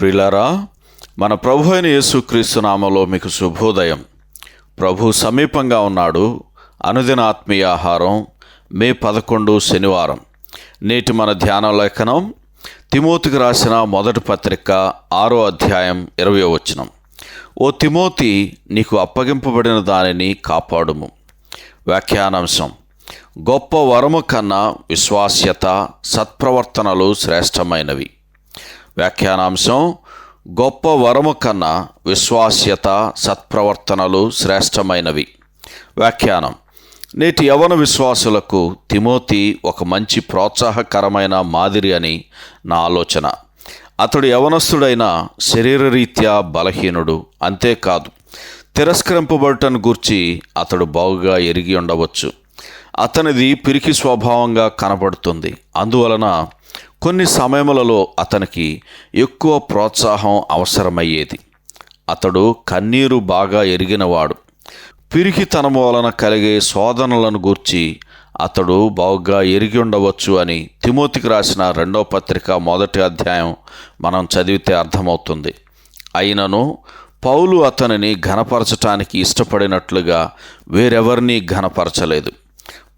ప్రిలారా మన ప్రభు అయిన యేసుక్రీస్తు నామలో మీకు శుభోదయం. ప్రభు సమీపంగా ఉన్నాడు. అనుదిన ఆత్మీయ ఆహారం మే పదకొండు శనివారం. నేటి మన ధ్యాన లేఖనం తిమోతికి రాసిన మొదటి పత్రిక ఆరో అధ్యాయం ఇరవై వచనం. ఓ తిమోతి నీకు అప్పగింపబడిన దానిని కాపాడుము. వ్యాఖ్యానాంశం గొప్ప వరము కన్నా విశ్వాస్యత సత్ప్రవర్తనలు శ్రేష్టమైనవి. వ్యాఖ్యానాంశం గొప్ప వరము కన్నా విశ్వాస్యత సత్ప్రవర్తనలు శ్రేష్టమైనవి. వ్యాఖ్యానం నేటి యవన విశ్వాసులకు తిమోతి ఒక మంచి ప్రోత్సాహకరమైన మాదిరి అని నా ఆలోచన. అతడు యవనస్తుడైన శరీరరీత్యా బలహీనుడు అంతేకాదు తిరస్కరింపబడటను గూర్చి అతడు బాగుగా ఎరిగి ఉండవచ్చు. అతనిది పిరికి స్వభావంగా కనబడుతుంది. అందువలన కొన్ని సమయములలో అతనికి ఎక్కువ ప్రోత్సాహం అవసరమయ్యేది. అతడు కన్నీరు బాగా ఎరిగినవాడు. పిరికితనము వలన కలిగే శోధనలను గూర్చి అతడు బాగా ఎరిగి ఉండవచ్చు అని తిమోతికి రాసిన రెండవ పత్రిక మొదటి అధ్యాయం మనం చదివితే అర్థమవుతుంది. అయినను పౌలు అతనిని ఘనపరచటానికి ఇష్టపడినట్లుగా వేరెవరినీ ఘనపరచలేదు.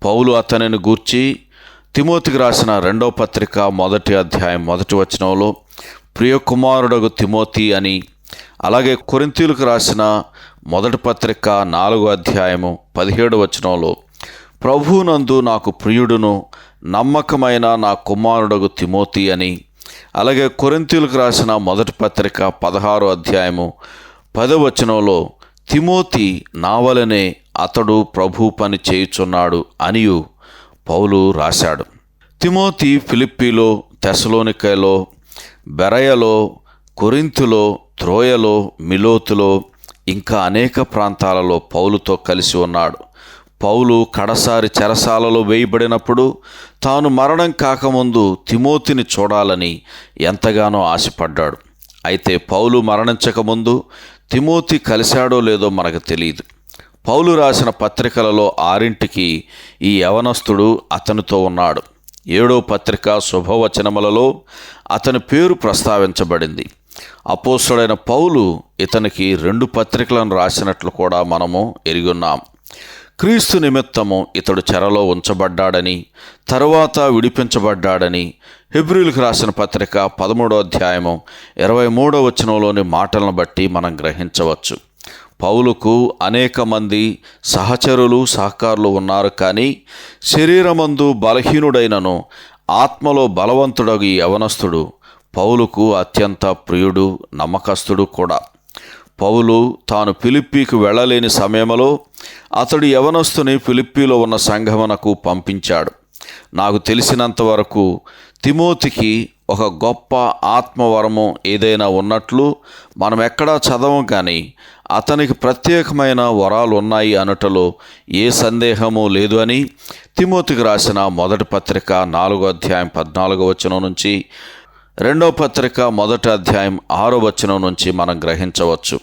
పౌలు అతనిని గూర్చి తిమోతికి రాసిన రెండవ పత్రిక మొదటి అధ్యాయం మొదటి వచనంలో ప్రియకుమారుడగు తిమోతి అని అలాగే కొరింతీలకు రాసిన మొదటి పత్రిక నాలుగో అధ్యాయము పదిహేడు వచనంలో ప్రభువునందు నాకు ప్రియుడును నమ్మకమైన నా కుమారుడగు తిమోతి అని అలాగే కొరింతీలకు రాసిన మొదటి పత్రిక పదహారో అధ్యాయము పదవచనంలో తిమోతి నావలనే అతడు ప్రభు పని చేయుచున్నాడు అనియు పౌలు రాశాడు. తిమోతి ఫిలిప్పీలో తెసలోనికలో బెరయలో కొరింతులో త్రోయలో మిలోతులో ఇంకా అనేక ప్రాంతాలలో పౌలుతో కలిసి ఉన్నాడు. పౌలు కడసారి చెరసాలలో వేయబడినప్పుడు తాను మరణం కాకముందు తిమోతిని చూడాలని ఎంతగానో ఆశపడ్డాడు. అయితే పౌలు మరణించకముందు తిమోతి కలిశాడో లేదో మనకు తెలియదు. పౌలు రాసిన పత్రికలలో ఆరింటికి ఈ యవనస్తుడు అతనితో ఉన్నాడు. ఏడో పత్రిక శుభవచనములలో అతని పేరు ప్రస్తావించబడింది. అపోస్తుడైన పౌలు ఇతనికి రెండు పత్రికలను రాసినట్లు కూడా మనము ఎరిగున్నాం. క్రీస్తు నిమిత్తము ఇతడు చెరలో ఉంచబడ్డాడని తరువాత విడిపించబడ్డాడని హెబ్రిల్కి రాసిన పత్రిక పదమూడో అధ్యాయము ఇరవై మూడో వచనంలోని మాటలను బట్టి మనం గ్రహించవచ్చు. పౌలుకు అనేక మంది సహచరులు సహకారులు ఉన్నారు కానీ శరీరమందు బలహీనుడైనను ఆత్మలో బలవంతుడగు యవనస్తుడు పౌలుకు అత్యంత ప్రియుడు నమ్మకస్తుడు కూడా. పౌలు తాను ఫిలిప్పీకి వెళ్ళలేని సమయంలో అతడు యవనస్తుని ఫిలిప్పీలో ఉన్న సంఘమునకు పంపించాడు. నాకు తెలిసినంత వరకు తిమోతికి ఒక గొప్ప ఆత్మవరము ఏదైనా ఉన్నట్లు మనం ఎక్కడా చదవం కానీ అతనికి ప్రత్యేకమైన వరాలు ఉన్నాయి అనటలో ఏ సందేహము లేదు అని తిమోతికి రాసిన మొదటి పత్రిక నాలుగో అధ్యాయం పద్నాలుగో వచనం నుంచి రెండో పత్రిక మొదటి అధ్యాయం ఆరో వచనం నుంచి మనం గ్రహించవచ్చు.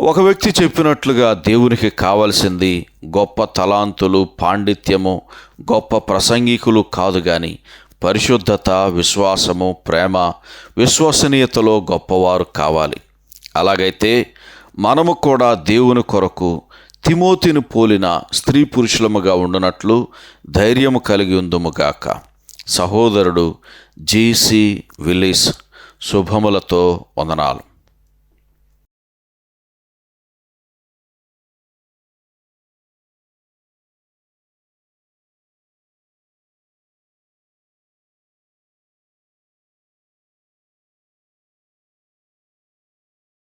ఒక వ్యక్తి చెప్పినట్లుగా దేవునికి కావలసింది గొప్ప తలాంతులు పాండిత్యము గొప్ప ప్రసంగికులు కాదు కానీ పరిశుద్ధత విశ్వాసము ప్రేమ విశ్వసనీయతలో గొప్పవారు కావాలి. అలాగైతే మనము కూడా దేవుని కొరకు తిమోతిని పోలిన స్త్రీ పురుషులముగా ఉండనట్లు ధైర్యము కలిగి ఉందుముగాక సహోదరుడు జీసీ విలీస్ శుభములతో వందనాలు.